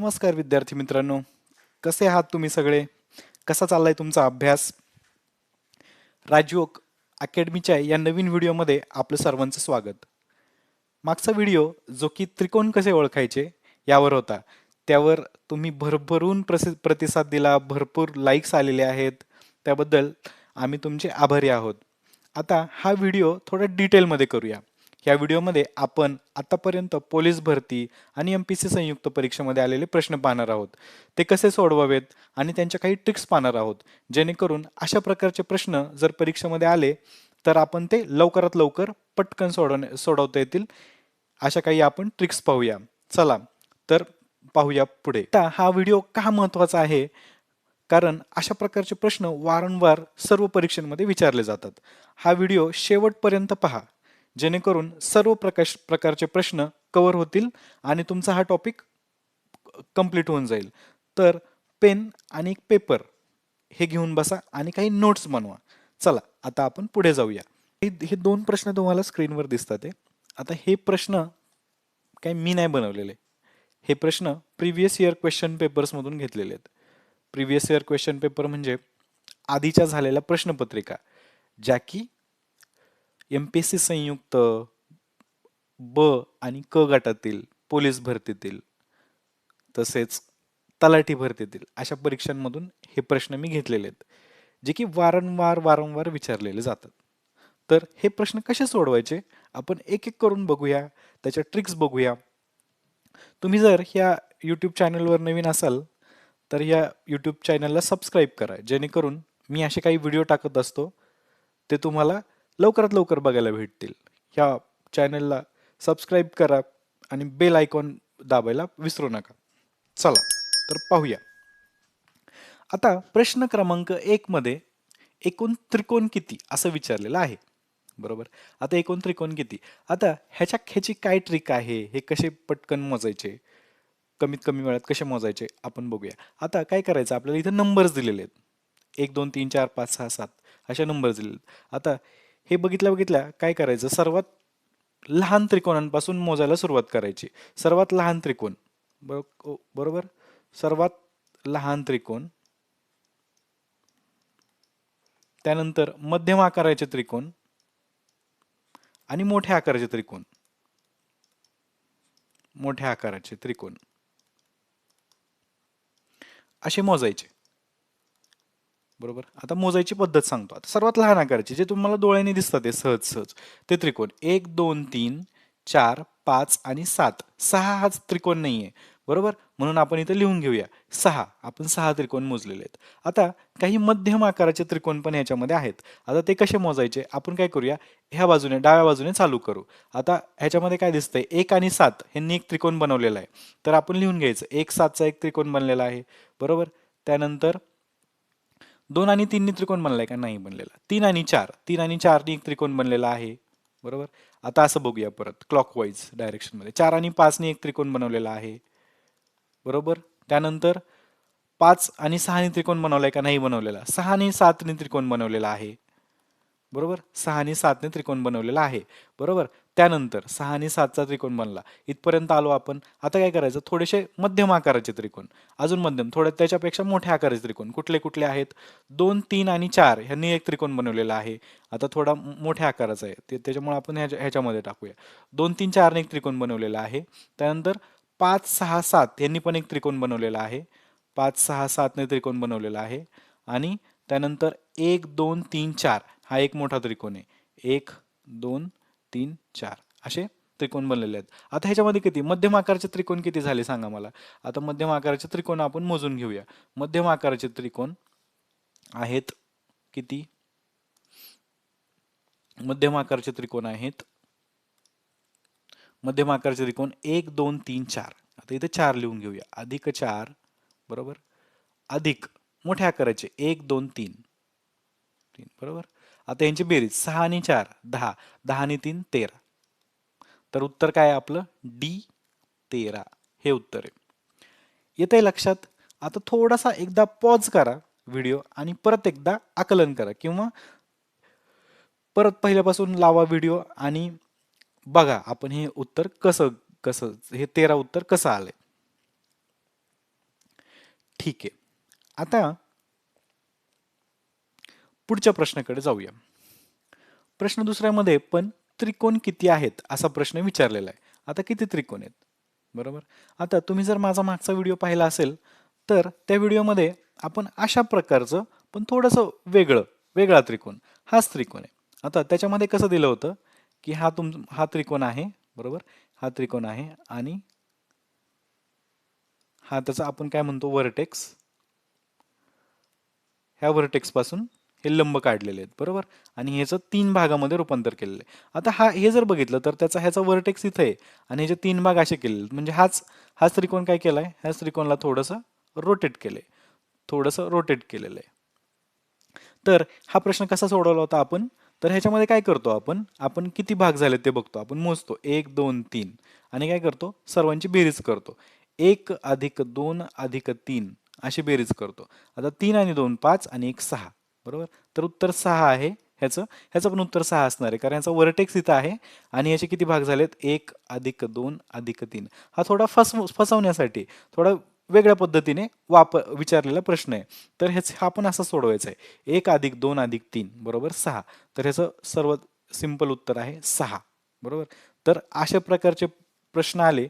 नमस्कार विद्यार्थी मित्रांनो. कसे आहात तुम्ही सगळे? कसा चाललाय तुमचा अभ्यास? राजयोग अकॅडमीच्या या नवीन व्हिडिओमध्ये आपलं सर्वांचं स्वागत. मागचा व्हिडिओ जो की त्रिकोण कसे ओळखायचे यावर होता. त्यावर तुम्ही भरभरून प्रसि प्रतिसाद दिला भरपूर लाईक्स आलेले आहेत. त्याबद्दल आम्ही तुमचे आभारी आहोत. आता हा व्हिडिओ थोडा डिटेलमध्ये करूया. या व्हिडिओमध्ये आपण आतापर्यंत पोलीस भरती आणि एम पी सी संयुक्त परीक्षेमध्ये आलेले प्रश्न पाहणार आहोत. ते कसे सोडवावेत आणि त्यांच्या काही ट्रिक्स पाहणार आहोत. जेणेकरून अशा प्रकारचे प्रश्न जर परीक्षेमध्ये आले तर आपण ते लवकरात लवकर पटकन सोडवणे सोडवता येतील. अशा काही आपण ट्रिक्स पाहूया. चला तर पाहूया पुढे. आता हा व्हिडिओ का महत्त्वाचा आहे? कारण अशा प्रकारचे प्रश्न वारंवार सर्व परीक्षांमध्ये विचारले जातात. हा व्हिडिओ शेवटपर्यंत पहा. जेणेकरून सर्व प्रकाश प्रकारचे प्रश्न कवर होतील आणि तुमचा हा टॉपिक कंप्लीट होऊन जाईल. तर पेन आणि एक पेपर हे घेऊन बसा आणि काही नोट्स बनवा. चला आता आपण पुढे जाऊया. हे दोन प्रश्न तुम्हाला स्क्रीनवर दिसतात आहे आता हे प्रश्न काही मी नाही बनवलेले. हे प्रश्न प्रिव्हियस इयर क्वेश्चन पेपर्समधून घेतलेले आहेत. प्रिव्हियस इयर क्वेश्चन पेपर म्हणजे आधीच्या झालेल्या प्रश्नपत्रिका ज्या की एम पी एस सी संयुक्त ब आणि क गटातील पोलीस भरतीतील तसेच तलाठी भरतीतील अशा परीक्षांमधून हे प्रश्न मी घेतलेले आहेत जे की वारंवार वारंवार विचारलेले जातात. तर हे प्रश्न कसे सोडवायचे? आपण एक एक करून बघूया त्याच्या ट्रिक्स बघूया. तुम्ही जर ह्या यूट्यूब चॅनलवर नवीन असाल तर या यूट्यूब चॅनलला सबस्क्राईब करा जेणेकरून मी असे काही व्हिडिओ टाकत असतो ते तुम्हाला लवकरात लवकर बघायला भेटतील. ह्या चॅनलला सबस्क्राईब करा आणि बेल आयकॉन दाबायला विसरू नका. चला तर पाहूया. आता प्रश्न क्रमांक एकमध्ये एकूण त्रिकोण किती? असं विचारलेलं आहे. बरोबर? आता एकूण त्रिकोण किती? आता ह्याच्या ह्याची काय ट्रिक आहे? हे कसे पटकन मोजायचे? कमीत कमी वेळात कसे मोजायचे? आपण बघूया. आता काय करायचं? आपल्याला इथं नंबर्स दिलेले आहेत. एक दोन तीन चार पाच सहा सात अशा नंबर्स दिलेले आहेत. आता हे बघितल्या बघितल्या काय करायचं? सर्वात लहान त्रिकोणांपासून मोजायला सुरुवात करायची. सर्वात लहान त्रिकोण. बरोबर? सर्वात लहान त्रिकोण. त्यानंतर मध्यम आकाराचे त्रिकोण आणि मोठ्या आकाराचे त्रिकोण. मोठ्या आकाराचे त्रिकोण. असे मोजायचे. बरोबर? आता मोजायची पद्धत सांगतो. आता सर्वात लहान आकाराची जे तुम्हाला डोळ्याने दिसतात ते सहज सहज. ते त्रिकोण. एक दोन तीन चार पाच आणि सात. सहा हाच त्रिकोण नाहीये. बरोबर? म्हणून आपण इथं लिहून घेऊया. सहा. आपण सहा त्रिकोण मोजलेले आहेत. आता काही मध्यम आकाराचे त्रिकोण पण ह्याच्यामध्ये आहेत. आता ते कसे मोजायचे? आपण काय करूया? ह्या बाजूने डाव्या बाजूने चालू करू. आता ह्याच्यामध्ये काय दिसतंय? एक आणि सात ह्यांनी एक त्रिकोण बनवलेला आहे. तर आपण लिहून घ्यायचं. एक सातचा एक त्रिकोण बनलेला आहे. बरोबर? त्यानंतर दोन आणि तीननी त्रिकोण बनलाय का? नाही बनलेला. तीन आणि चार. तीन आणि चारनी एक त्रिकोण बनलेला आहे. बरोबर? आता असं बघूया परत. क्लॉकवाईज डायरेक्शनमध्ये चार आणि पाचने एक त्रिकोण बनवलेला आहे. बरोबर? त्यानंतर पाच आणि सहाने त्रिकोण बनवलाय का? नाही बनवलेला. सहा आणि सातने त्रिकोण बनवलेला आहे. बरोबर? सहा आणि सातने त्रिकोण बनवलेला आहे. बरोबर? त्यानंतर सहा आणि सातचा त्रिकोण बनला. इथपर्यंत आलो आपण. आता काय करायचं? थोडेसे मध्यम आकाराचे त्रिकोण. अजून मध्यम. थोडे त्याच्यापेक्षा मोठ्या आकाराचे त्रिकोण. कुठले कुठले आहेत? दोन तीन आणि चार ह्यांनी एक त्रिकोण बनवलेला आहे. आता थोडा मोठ्या आकाराचा आहे. ते त्याच्यामुळे आपण ह्याच्या ह्याच्यामध्ये टाकूया. दोन तीन चारने एक त्रिकोण बनवलेला आहे. त्यानंतर पाच सहा सात यांनी पण एक त्रिकोण बनवलेला आहे. पाच सहा सातने त्रिकोण बनवलेला आहे. आणि त्यानंतर एक दोन तीन चार. हा एक मोठा त्रिकोण आहे. एक दोन तीन चार. असे त्रिकोण बनलेले आहेत. आता ह्याच्यामध्ये किती? मध्यम आकाराचे त्रिकोण किती झाले सांगा मला? आता मध्यम आकाराचे त्रिकोण आपण मोजून घेऊया. मध्यम आकाराचे त्रिकोण आहेत किती? मध्यम आकाराचे त्रिकोण आहेत. मध्यम आकाराचे त्रिकोण एक दोन तीन चार. आता इथे चार लिहून घेऊया. अधिक चार बरोबर? अधिक मोठ्या आकाराचे एक दोन तीन. तीन बरोबर? आता यांची बेरीज सहा आणि चार दहा. दहा आणि तीन तेरा. तर उत्तर काय आपलं? डी तेरा. हे उत्तर आहे. येत आहे लक्षात? आता थोडासा एकदा पॉज करा व्हिडिओ आणि परत एकदा आकलन करा किंवा परत पहिल्यापासून लावा व्हिडिओ आणि बघा आपण हे उत्तर कसं कसं हे तेरा उत्तर कसं आलंय. ठीक आहे. आता पुढच्या प्रश्नाकडे जाऊया. प्रश्न दुसऱ्यामध्ये पण त्रिकोण किती आहेत? असा प्रश्न विचारलेला आहे. आता किती त्रिकोण आहेत? बरोबर? आता तुम्ही जर माझा मागचा व्हिडिओ पाहिला असेल तर त्या व्हिडिओमध्ये आपण अशा प्रकारचं पण थोडंसं वेगळं वेगळा त्रिकोण हाच त्रिकोण आहे. आता त्याच्यामध्ये कसं दिलं होतं की हा तुम हा त्रिकोण आहे बरोबर? हा त्रिकोण आहे आणि हा त्याचा आपण काय म्हणतो? वर्टेक्स ह्या वर्टेक्सपासून हे लंब काढलेले आहेत बरोबर? आणि ह्याचं तीन भागामध्ये रूपांतर केलेलं आहे. आता हा हे जर बघितलं तर त्याचा ह्याचा वर्टेक्स इथं आहे आणि ह्याचे तीन भाग असे केलेले आहेत. म्हणजे हाच हाच त्रिकोण काय केलाय? ह्याच त्रिकोणला थोडंसं रोटेट केलंय. थोडंसं रोटेट केलेलं आहे तर हा प्रश्न कसा सोडवला होता आपण? तर ह्याच्यामध्ये काय करतो आपण? आपण किती भाग झाले ते बघतो. आपण मोजतो. एक दोन तीन. आणि काय करतो? सर्वांची बेरीज करतो. एक अधिक दोन अधिक तीन अशी बेरीज करतो. आता तीन आणि दोन पाच आणि एक सहा. बरोबर? तर उत्तर सहा आहे ह्याचं. ह्याचं पण उत्तर सहा असणार आहे कारण ह्याचा वर्टेक्स इथं आहे आणि याचे किती भाग झालेत? एक अधिक दोन अधिक तीन. हा थोडा फस फसवण्यासाठी थोडा वेगळ्या पद्धतीने वाप विचारलेला प्रश्न आहे. तर ह्याच हा पण असा सोडवायचा आहे. एक अधिक दोन अधिक तीन बरोबर? सहा. तर ह्याचं सर्व सिंपल उत्तर आहे सहा. बरोबर? तर अशा प्रकारचे प्रश्न आले.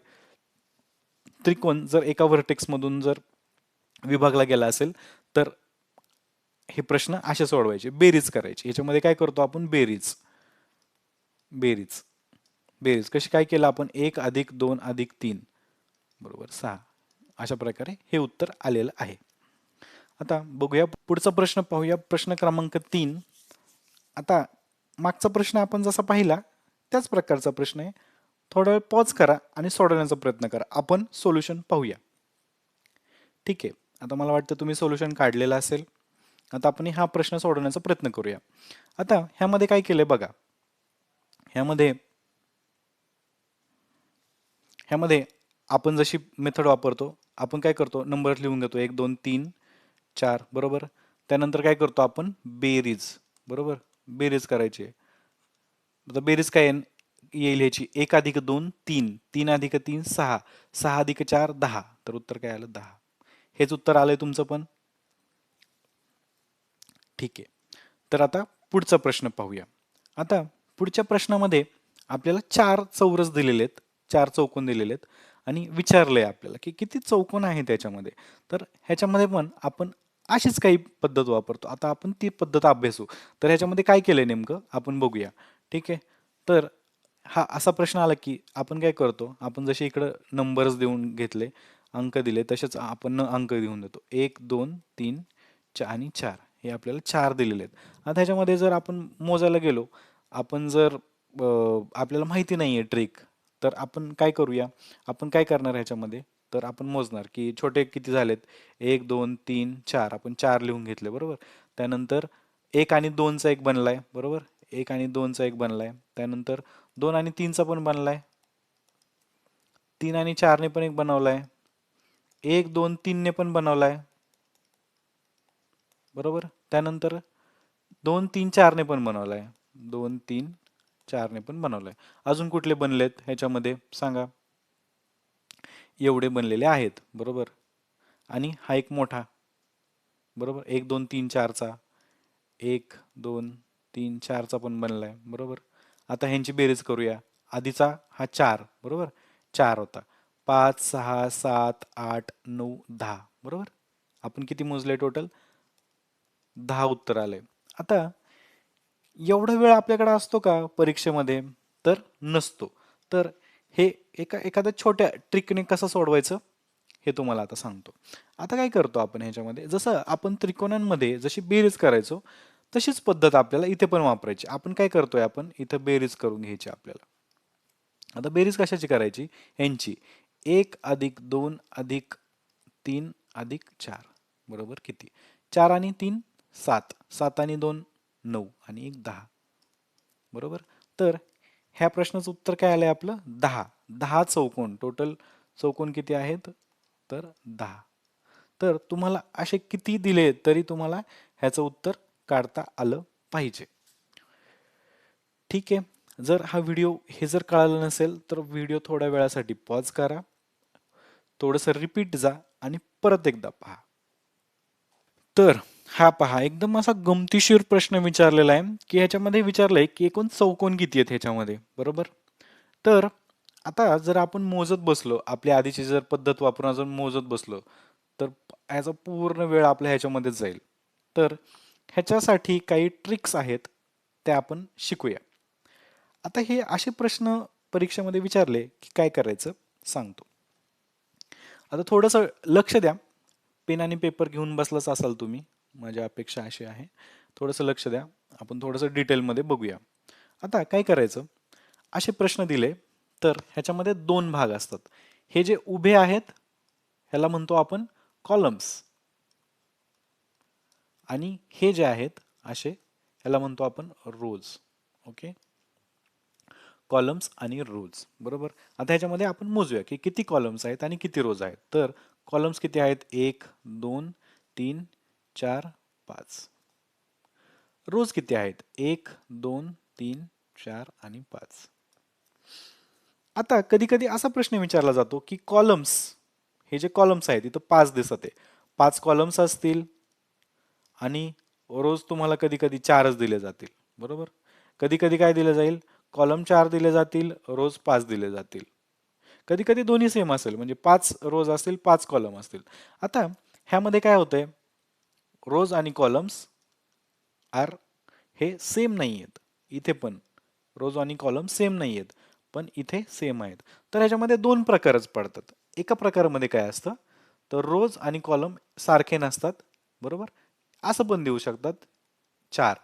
त्रिकोण जर एका व्हर्टेक्समधून जर विभागला गेला असेल तर हे प्रश्न असे सोडवायचे. बेरीज करायची. याच्यामध्ये काय करतो आपण? बेरीज. बेरीज. बेरीज. कशी काय केलं आपण? एक अधिक दोन अधिक तीन. बरोबर. सहा. अशा प्रकारे हे उत्तर आलेलं आहे. आता बघूया पुढचा प्रश्न पाहूया प्रश्न क्रमांक तीन. आता मागचा प्रश्न आपण जसा पाहिला त्याच प्रकारचा प्रश्न आहे. थोडा वेळ पॉज करा आणि सोडवण्याचा प्रयत्न करा. आपण सोल्युशन पाहूया. ठीक आहे. आता मला वाटतं तुम्ही सोल्युशन काढलेलं असेल. आता आपण हा प्रश्न सोडवण्याचा प्रयत्न करूया. आता ह्यामध्ये काय केलंय बघा. ह्यामध्ये ह्यामध्ये आपण जशी मेथड वापरतो आपण काय करतो? नंबर लिहून घेतो. एक दोन तीन चार बरोबर? त्यानंतर काय करतो आपण? बेरीज बरोबर? बेरीज करायची. आता बेरीज काय येईल ह्याची. एक अधिक दोन तीन. तीन अधिक तीन सहा. सहा अधिक चार दहा. तर उत्तर काय आलं? दहा. हेच उत्तर आलंय तुमचं पण? ठीक आहे. तर आता पुढचा प्रश्न पाहूया. आता पुढच्या प्रश्नामध्ये आपल्याला चार चौरस दिलेले आहेत चार चौकोन दिलेले आहेत आणि विचारलंय आपल्याला की किती चौकोन आहे त्याच्यामध्ये? तर ह्याच्यामध्ये पण आपण अशीच काही पद्धत वापरतो. आता आपण ती पद्धत अभ्यासू. तर ह्याच्यामध्ये काय केलंय नेमकं? आपण बघूया. ठीक आहे? तर हा असा प्रश्न आला की आपण काय करतो? आपण जसे इकडं नंबर्स देऊन घेतले अंक दिले तसेच आपण अंक देऊन देतो. एक दोन तीन चार आणि चार. हे आपल्याला चार दिलेले आहेत. आता ह्याच्यामध्ये जर आपण मोजायला गेलो आपण जर आपल्याला माहिती नाही आहे ट्रिक तर आपण काय करूया? आपण काय करणार ह्याच्यामध्ये? तर आपण मोजणार की छोटे किती झालेत? एक दोन तीन चार. आपण चार लिहून घेतले बरोबर? त्यानंतर एक आणि दोनचा एक बनलाय बरोबर? एक आणि दोनचा एक बनलाय. त्यानंतर दोन आणि तीनचा पण बनलाय. तीन आणि चारने पण एक बनवलाय. एक दोन तीनने पण बनवलाय. बरोबर? त्यानंतर दोन तीन चारने पण बनवला आहे दोन तीन चारने पण बनवलंय. अजून कुठले बनलेत ह्याच्यामध्ये? सांगा. एवढे बनलेले आहेत. बरोबर? आणि हा एक मोठा. बरोबर? एक दोन तीन चारचा. एक दोन तीन चारचा पण बनला आहे बरोबर? आता ह्यांची बेरीज करूया. आधीचा हा चार. बरोबर? चार होता. पाच सहा सात आठ नऊ दहा. बरोबर? आपण किती मोजले टोटल? दहा उत्तर आले. आता एवढा वेळ आपल्याकडे असतो का परीक्षेमध्ये? तर नसतो. तर हे एका एखाद्या छोट्या ट्रिकने कसं सोडवायचं? हे तुम्हाला आता सांगतो. आता काय करतो आपण ह्याच्यामध्ये? जसं आपण त्रिकोणांमध्ये जशी बेरीज करायचो तशीच पद्धत आपल्याला इथे पण वापरायची. आपण काय करतोय आपण? इथं बेरीज करून घ्यायची आपल्याला. आता बेरीज कशाची करायची? यांची. एक अधिक दोन अधिक तीन अधिक चार. बरोबर? किती? चार आणि तीन सात. सात आणि दोन नऊ आणि एक दहा. बरोबर? तर ह्या प्रश्नाचं उत्तर काय आलं आहे आपलं? दहा. दहा चौकोन. टोटल चौकोन किती आहेत? तर दहा. तर तुम्हाला असे किती दिले तरी तुम्हाला ह्याचं उत्तर काढता आलं पाहिजे. ठीक आहे? जर हा व्हिडिओ हे जर कळालं नसेल तर व्हिडिओ थोड्या वेळासाठी पॉज करा. थोडंसं रिपीट जा आणि परत एकदा पहा. तर हा पहा एकदम असा गमतीशीर प्रश्न विचारलेला आहे की ह्याच्यामध्ये विचारलंय की एकूण चौकोन किती आहेत ह्याच्यामध्ये? बरोबर? तर आता जर आपण मोजत बसलो आपल्या आधीची जर पद्धत वापरून अजून मोजत बसलो तर ह्याचा पूर्ण वेळ आपल्या ह्याच्यामध्ये जाईल. तर ह्याच्यासाठी काही ट्रिक्स आहेत त्या आपण शिकूया. आता हे असे प्रश्न परीक्षेमध्ये विचारले की काय करायचं? सांगतो. आता थोडंसं लक्ष द्या. पेन आणि पेपर घेऊन बसलाच असाल तुम्ही. माझ्या अपेक्षा अशी आहे. थोडंसं लक्ष द्या. आपण थोडंसं डिटेलमध्ये बघूया. आता काय करायचं? असे प्रश्न दिले तर ह्याच्यामध्ये दोन भाग असतात. हे जे उभे आहेत ह्याला म्हणतो आपण कॉलम्स आणि हे जे आहेत असे ह्याला म्हणतो आपण रोज ओके? कॉलम्स आणि रोज बरोबर? आता ह्याच्यामध्ये आपण मोजूया की किती कॉलम्स आहेत आणि किती रोज आहेत. तर कॉलम्स किती आहेत? एक दोन तीन चार पाच. रोज किती आहेत? एक दोन तीन चार आणि पाच. आता कधी कधी असा प्रश्न विचारला जातो की कॉलम्स हे जे कॉलम्स आहेत इथं पाच दिसत आहे. पाच कॉलम्स असतील आणि रोज तुम्हाला कधी कधी चारच दिले जातील. बरोबर? कधी कधी काय दिलं जाईल? कॉलम चार दिले जातील रोज पाच दिले जातील. कधी कधी दोन्ही सेम असेल म्हणजे पाच रोज असतील पाच कॉलम असतील. आता ह्यामध्ये काय होतंय? रोज आणि कॉलम्स आर हे सेम नाही आहेत इथे पण रोज आणि कॉलम सेम नाही आहेत पण इथे सेम आहेत. तर ह्याच्यामध्ये दोन प्रकारच पडतात. एका प्रकारामध्ये काय असतं? तर रोज आणि कॉलम सारखे नसतात बरोबर? असं पण देऊ शकतात चार.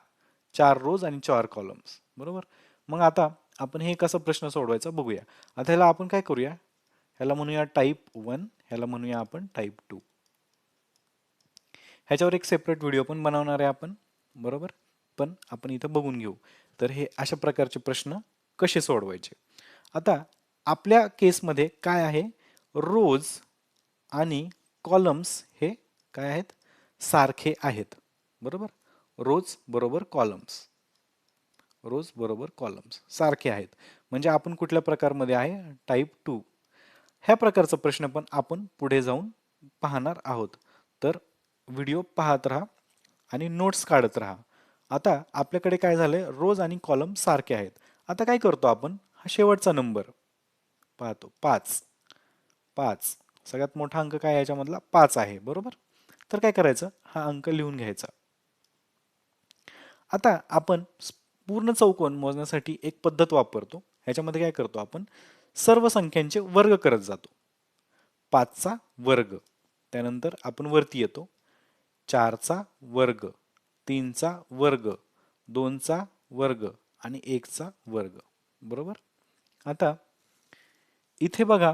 चार रोज आणि चार कॉलम्स बरोबर? मग आता आपण हे कसं प्रश्न सोडवायचा बघूया. आता ह्याला आपण काय करूया? ह्याला म्हणूया टाईप वन ह्याला म्हणूया आपण टाईप टू ह्याच्यावर एक सेपरेट व्हिडिओ पण बनवणार आहे आपण. बरोबर? पण आपण इथं बघून घेऊ. तर हे अशा प्रकारचे प्रश्न कसे सोडवायचे? आता आपल्या केसमध्ये काय आहे? रोज आणि कॉलम्स हे काय आहेत? सारखे आहेत. बरोबर? रोज बरोबर कॉलम्स रोज बरोबर कॉलम्स सारखे आहेत. म्हणजे आपण कुठल्या प्रकारमध्ये आहे? टाईप टू ह्या प्रकारचा प्रश्न पण आपण पुढे जाऊन पाहणार आहोत. तर व्हिडिओ पाहत राहा आणि नोट्स काढत राहा. आता आपल्याकडे काय झालं आहे रोज आणि कॉलम सारखे आहेत. आता काय करतो आपण? हा शेवटचा नंबर पाहतो. पाच. पाच. सगळ्यात मोठा अंक काय याच्यामधला? पाच आहे. बरोबर? तर काय करायचं? हा अंक लिहून घ्यायचा. आता आपण पूर्ण चौकोन मोजण्यासाठी एक पद्धत वापरतो. ह्याच्यामध्ये काय करतो आपण? सर्व संख्यांचे वर्ग करत जातो. पाचचा वर्ग. त्यानंतर आपण वरती येतो. चारचा वर्ग तीनचा वर्ग दोनचा वर्ग आणि एकचा वर्ग. बरोबर? आता इथे बघा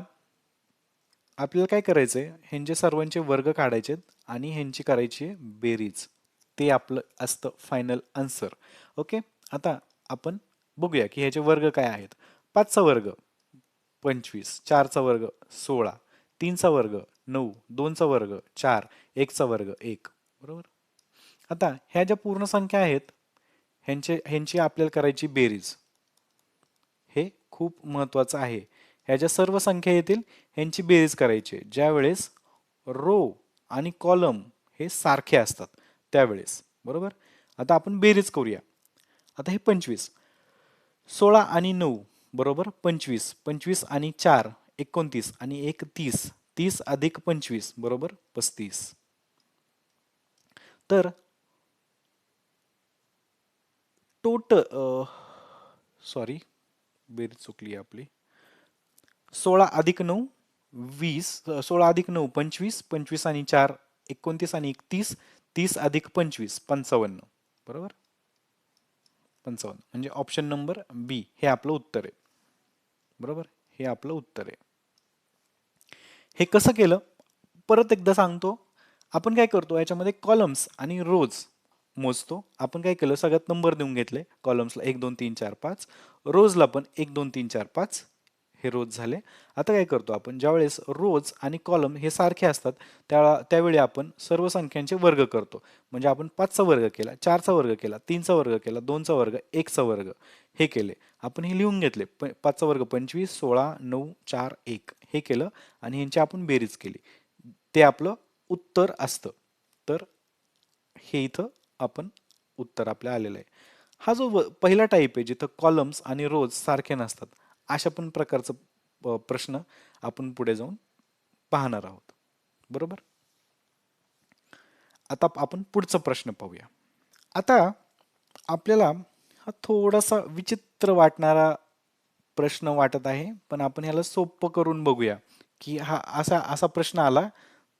आपल्याला काय करायचंय? ह्यांचे सर्वांचे वर्ग काढायचे आणि ह्यांची करायची आहे बेरीज. ते आपलं असतं फायनल आन्सर ओके आता आपण बघूया की ह्याचे वर्ग काय आहेत. पाचचा वर्ग पंचवीस. चारचा वर्ग सोळा. तीनचा वर्ग नऊ. दोनचा वर्ग चार. एकचा वर्ग एक. बरोबर? आता ह्या ज्या पूर्ण संख्या आहेत ह्यांचे ह्यांची आपल्याला करायची बेरीज. हे खूप महत्वाचं आहे. ह्या ज्या सर्व संख्या येतील ह्यांची बेरीज करायची ज्या वेळेस रो आणि कॉलम हे सारखे असतात त्यावेळेस. बरोबर? आता आपण बेरीज करूया. आता हे पंचवीस. सोळा आणि नऊ बरोबर? पंचवीस. पंचवीस आणि चार एकोणतीस. आणि एक तीस. तीस अधिक पंचवीस बरोबर? पस्तीस. तर टोट सॉरी बेरीज चुकली आपली. सोळा अधिक नऊ वीस सोळा अधिक नऊ पंचवीस पंचवीस आणि चार एकोणतीस आणि एकतीस तीस अधिक पंचवीस पंचावन्न. बरोबर? पंचावन्न. म्हणजे ऑप्शन नंबर बी हे आपलं उत्तर आहे. बरोबर? हे आपलं उत्तर आहे. हे कसं केलं? परत एकदा सांगतो. आपण काय करतो? याच्यामध्ये कॉलम्स आणि रोज मोजतो. आपण काय केलं? सगळ्यात नंबर देऊन घेतले. कॉलम्सला एक दोन तीन चार पाच. रोजला पण एक दोन तीन चार पाच हे रोज झाले. आता काय करतो आपण? ज्यावेळेस रोज आणि कॉलम हे सारखे असतात त्या त्यावेळी आपण सर्व संख्यांचे वर्ग करतो. म्हणजे आपण पाचचा वर्ग केला चारचा वर्ग केला तीनचा वर्ग केला दोनचा वर्ग एकचा वर्ग हे केले. आपण हे लिहून घेतले. प पाचचा वर्ग पंचवीस सोळा नऊ चार एक हे केलं आणि ह्यांची आपण बेरीज केली. ते आपलं उत्तर असतं. तर हे इथं आपण उत्तर आपल्या आलेलं आहे. हा जो पहिला टाईप आहे जिथं कॉलम्स आणि रोज सारखे नसतात अशा पण प्रकारचं प्रश्न आपण पुढे जाऊन पाहणार आहोत. बरोबर? आता आपण पुढचा प्रश्न पाहूया. आता आपल्याला हा थोडासा विचित्र वाटणारा प्रश्न वाटत आहे पण आपण ह्याला सोपं करून बघूया की हा असा असा प्रश्न आला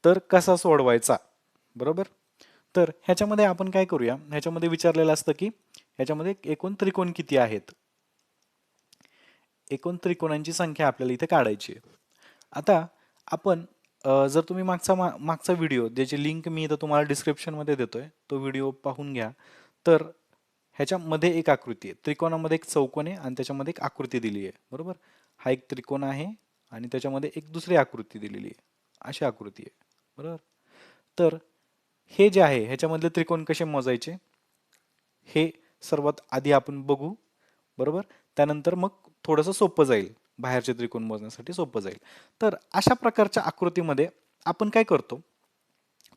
तर कसा सोडवायचा? बरोबर? तर ह्याच्यामध्ये आपण काय करूया? ह्याच्यामध्ये विचारलेलं असतं की ह्याच्यामध्ये एकूण त्रिकोण किती आहेत? एकूण त्रिकोणांची संख्या आपल्याला इथे काढायची आहे. आता आपण जर तुम्ही मागचा मा- मागचा व्हिडिओ ज्याची लिंक मी इथं तुम्हाला डिस्क्रिप्शनमध्ये देतोय तो व्हिडिओ पाहून घ्या. तर ह्याच्यामध्ये एक आकृती आहे. त्रिकोणामध्ये एक चौकोन आहे आणि त्याच्यामध्ये एक आकृती दिली आहे. बरोबर? हा एक त्रिकोण आहे आणि त्याच्यामध्ये एक दुसरी आकृती दिलेली आहे. अशी आकृती आहे. बरोबर? तर हे जे आहे ह्याच्यामधले त्रिकोण कसे मोजायचे? हे सर्वात आधी आपण बघू बरोबर? त्यानंतर मग थोडंसं सोपं जाईल. बाहेरचे त्रिकोण मोजण्यासाठी सोपं जाईल. तर अशा प्रकारच्या आकृतीमध्ये आपण काय करतो?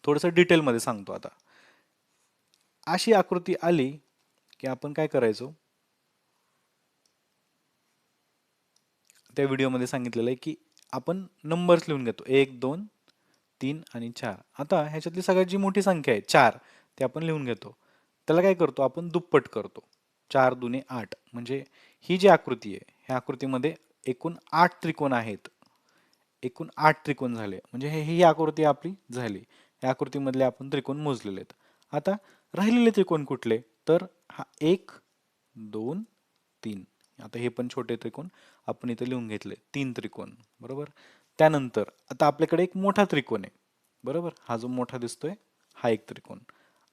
थोडंसं डिटेलमध्ये सांगतो आता. अशी आकृती आली की आपण काय करायचो? त्या व्हिडिओमध्ये सांगितलेलं आहे की आपण नंबर्स लिहून घेतो. एक दोन तीन आणि चार. आता ह्याच्यातली सगळ्यात जी मोठी संख्या आहे चार ते आपण लिहून घेतो. त्याला काय करतो? आपण दुप्पट करतो. चार दुने आठ. म्हणजे ही जी आकृती आहे ह्या आकृतीमध्ये एकूण आठ त्रिकोण आहेत. एकूण आठ त्रिकोण झाले. म्हणजे हे ही आकृती आपली झाली. या आकृतीमधले आपण त्रिकोण मोजलेले आहेत. आता राहिलेले त्रिकोण कुठले? तर हा एक दोन तीन. आता हे पण छोटे त्रिकोण. आपण इथे लिहून घेतले. तीन त्रिकोण. बरोबर? त्यानंतर आता आपल्याकडे एक मोठा त्रिकोण आहे. बरोबर? हा जो मोठा दिसतोय हा एक त्रिकोण.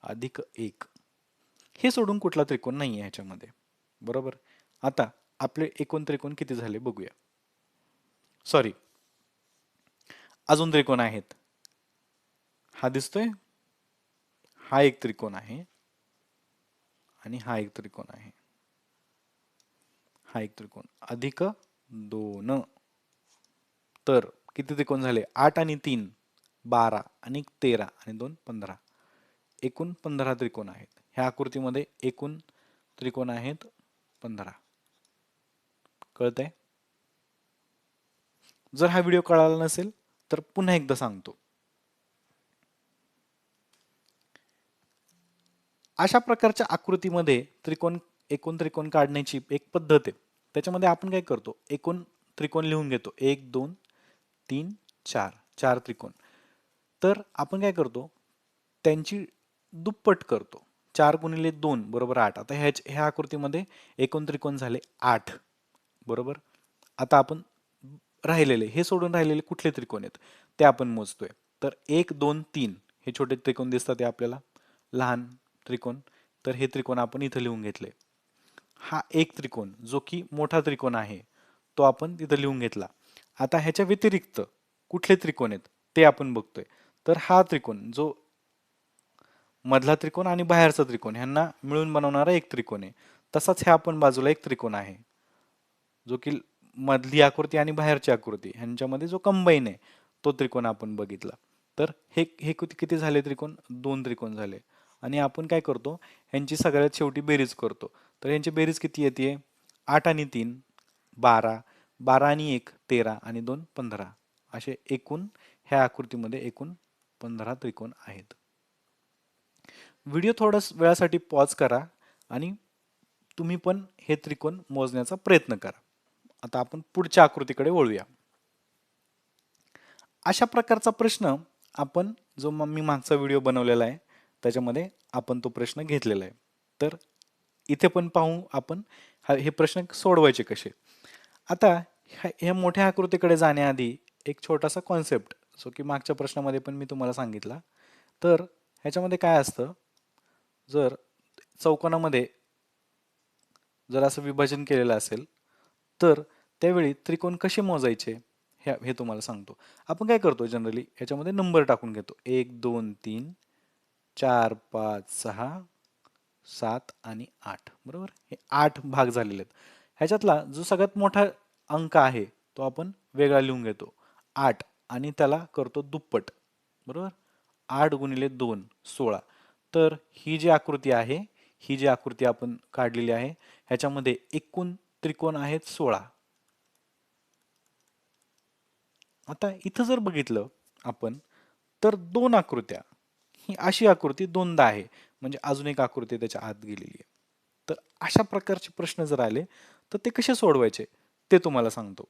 अधिक एक. हे सोडून कुठला त्रिकोण नाही आहे ह्याच्यामध्ये. बरोबर? आता आपले एकूण त्रिकोण किती झाले बघूया. सॉरी अजून त्रिकोण आहेत. हा दिसतोय? हा एक त्रिकोण आहे. आणि हा एक त्रिकोण आहे. हा एक त्रिकोण. अधिक दोन. तर किती त्रिकोण झाले? आठ आणि तीन बारा आणि तेरा आणि दोन पंधरा. एकूण पंधरा त्रिकोण आहेत. ह्या आकृतीमध्ये एकूण त्रिकोण आहेत पंधरा. कळतंय? जर हा व्हिडिओ कळाला नसेल तर पुन्हा एकदा सांगतो. अशा प्रकारच्या आकृतीमध्ये त्रिकोण एकूण त्रिकोण काढण्याची एक पद्धत आहे. त्याच्यामध्ये आपण काय करतो? एकूण त्रिकोण लिहून घेतो. एक दोन तीन चार चार त्रिकोण. तर आपण काय करतो? त्यांची दुप्पट करतो. चार गुणिले दोन बरोबर आठ. आता ह्याच ह्या आकृतीमध्ये एकूण त्रिकोण झाले आठ. बरोबर? आता आपण राहिलेले हे सोडून राहिलेले कुठले त्रिकोण आहेत? ते आपण मोजतोय. तर एक दोन तीन हे छोटे त्रिकोण दिसतात ते आपल्याला. लहान त्रिकोण. तर हे त्रिकोण आपण इथं लिहून घेतले. हा एक त्रिकोण जो की मोठा त्रिकोण आहे तो आपण तिथं लिहून घेतला. आता ह्याच्या व्यतिरिक्त कुठले त्रिकोण आहेत ते आपण बघतोय. तर हा त्रिकोण जो मधला त्रिकोण आणि बाहेरचा त्रिकोण ह्यांना मिळून बनवणारा एक त्रिकोण आहे. तसाच ह्या आपण बाजूला एक त्रिकोण आहे. जो की मधली आकृती आणि बाहेरची आकृती ह्यांच्यामध्ये जो कंबाईन आहे तो त्रिकोण आपण बघितला. तर हे हे किती किती झाले त्रिकोण? दोन त्रिकोण झाले. आणि आपण काय करतो ह्यांची सगळ्यात शेवटी बेरीज करतो. तर ह्यांची बेरीज किती येते? आठ आणि तीन बारा. बारा आणि एक तेरा आणि दोन पंधरा. असे एकूण ह्या आकृतीमध्ये एकूण पंधरा त्रिकोण आहेत. व्हिडिओ थोड्या वेळासाठी पॉज करा आणि तुम्ही पण हे त्रिकोण मोजण्याचा प्रयत्न करा. आता आपण पुढच्या आकृतीकडे वळूया. अशा प्रकारचा प्रश्न आपण जो म- मी मागचा व्हिडिओ बनवलेला आहे त्याच्यामध्ये आपण तो प्रश्न घेतलेला आहे. तर इथे पण पाहू आपण हे प्रश्न सोडवायचे कसे? आता ह्या ह्या मोठ्या आकृतीकडे जाण्याआधी एक छोटासा कॉन्सेप्ट सो की मागच्या प्रश्नामध्ये पण मी तुम्हाला सांगितला. तर ह्याच्यामध्ये काय असतं? जर चौकोनामध्ये जर असं विभाजन केलेलं असेल तर त्यावेळी त्रिकोण कसे मोजायचे? हे हे तुम्हाला सांगतो. आपण काय करतो जनरली ह्याच्यामध्ये नंबर टाकून घेतो. एक दोन तीन चार पाच सहा सात आणि आठ. बरोबर? हे आठ भाग झालेले आहेत. ह्याच्यातला जो सगळ्यात मोठा अंक आहे तो आपण वेगळा लिहून घेतो. आठ आणि त्याला करतो दुप्पट. बरोबर? आठ गुणिले दोन सोळा. तर ही जी आकृती आहे ही जी आकृती आपण काढलेली आहे ह्याच्यामध्ये एकूण त्रिकोण आहेत सोळा. आता इथं जर बघितलं आपण तर दोन आकृत्या ही अशी आकृती दोनदा आहे. म्हणजे अजून एक आकृती त्याच्या आत गेलेली आहे. तर अशा प्रकारचे प्रश्न जर आले तर ते कसे सोडवायचे? ते तुम्हाला सांगतो.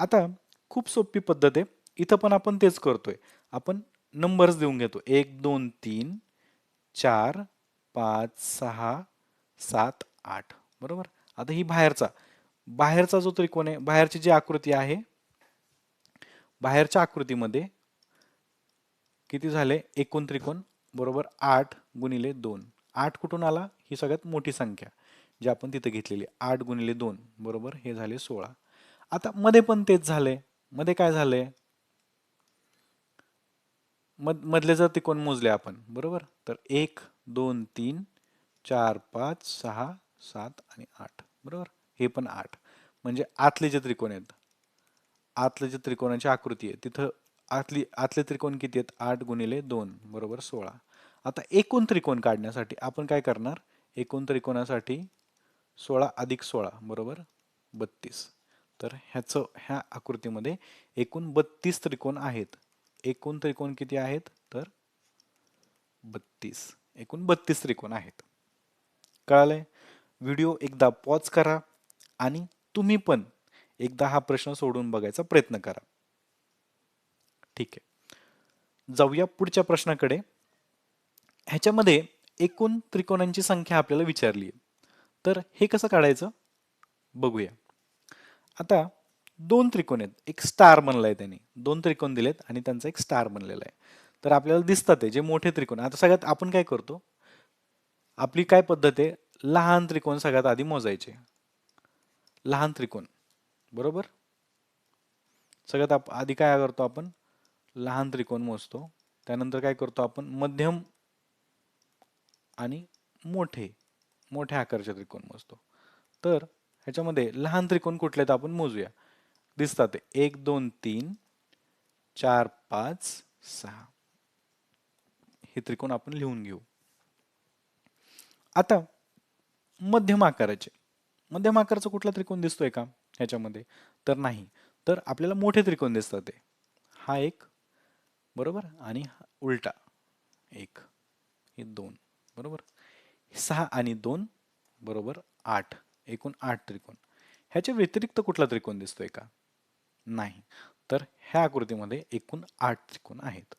आता खूप सोपी पद्धत आहे. इथं पण आपण तेच करतोय. आपण नंबर्स देऊन घेतो. एक दोन तीन चार पाच सहा सात आठ. बरोबर? आता ही बाहेरचा. बाहेरचा जो त्रिकोण आहे बाहेरची जी आकृती आहे बाहेरच्या आकृतीमध्ये किती झाले? एकूण त्रिकोण बरोबर आठ गुणिले दोन. आठ कुठून आला? ही सगळ्यात मोठी संख्या. जे आपण तिथं घेतलेली आठ गुणिले दोन बरोबर? हे झाले सोळा. आता मध्ये पण तेच झाले मध्ये काय झालंय? मध मधले जर त्रिकोण मोजले आपण बरोबर? तर एक दोन तीन चार पाच सहा सात आणि आठ बरोबर? हे पण आठ. म्हणजे आतले जे त्रिकोण आहेत आतले जे त्रिकोणाची आकृती आहे तिथं आतली आतले त्रिकोण किती आहेत? आठ गुणिले दोन बरोबर? सोळा. आता एकूण त्रिकोण काढण्यासाठी आपण काय करणार? एकूण त्रिकोणासाठी सोळा अधिक सोळा बरोबर? बत्तीस. तर ह्याचं ह्या आकृतीमध्ये एकूण बत्तीस त्रिकोण आहेत. एकूण त्रिकोण किती आहेत? तर बत्तीस. एकूण बत्तीस त्रिकोण आहेत. कळालंय? व्हिडिओ एकदा पॉज करा आणि तुम्ही पण एकदा हा प्रश्न सोडून बघायचा प्रयत्न करा. ठीक आहे. जाऊया पुढच्या प्रश्नाकडे. ह्याच्यामध्ये एकूण त्रिकोणांची संख्या आपल्याला विचारली आहे तर हे कसं काढायचं? बघूया. आता दोन त्रिकोण आहेत. एक स्टार बनलाय त्यांनी. दोन त्रिकोण दिलेत आणि त्यांचा एक स्टार बनलेला आहे. तर आपल्याला दिसतात ते जे मोठे त्रिकोण. आता सगळ्यात आपण काय करतो? आपली काय पद्धत आहे? लहान त्रिकोण सगळ्यात आधी मोजायचे. लहान त्रिकोण. बरोबर? सगळ्यात आप आधी काय करतो आपण? लहान त्रिकोण मोजतो. त्यानंतर काय करतो आपण? मध्यम आणि मोठे. मोठ्या आकाराचे त्रिकोण मोजतो. तर ह्याच्यामध्ये लहान त्रिकोण कुठले आहेत आपण मोजूया. दिसतात एक दोन तीन चार पाच सहा. हे त्रिकोण आपण लिहून घेऊ. आता मध्यम आकाराचे. मध्यम आकाराचा कुठला त्रिकोण दिसतोय का ह्याच्यामध्ये? तर नाही. तर आपल्याला मोठे त्रिकोण दिसतात ते. हा एक बरोबर? आणि उलटा. एक हे दोन बरोबर? सहा आणि दोन बरोबर आठ. एकूण आठ त्रिकोण. ह्याच्या व्यतिरिक्त कुठला त्रिकोण दिसतोय का? नाही. तर ह्या आकृतीमध्ये एकूण आठ त्रिकोण आहेत.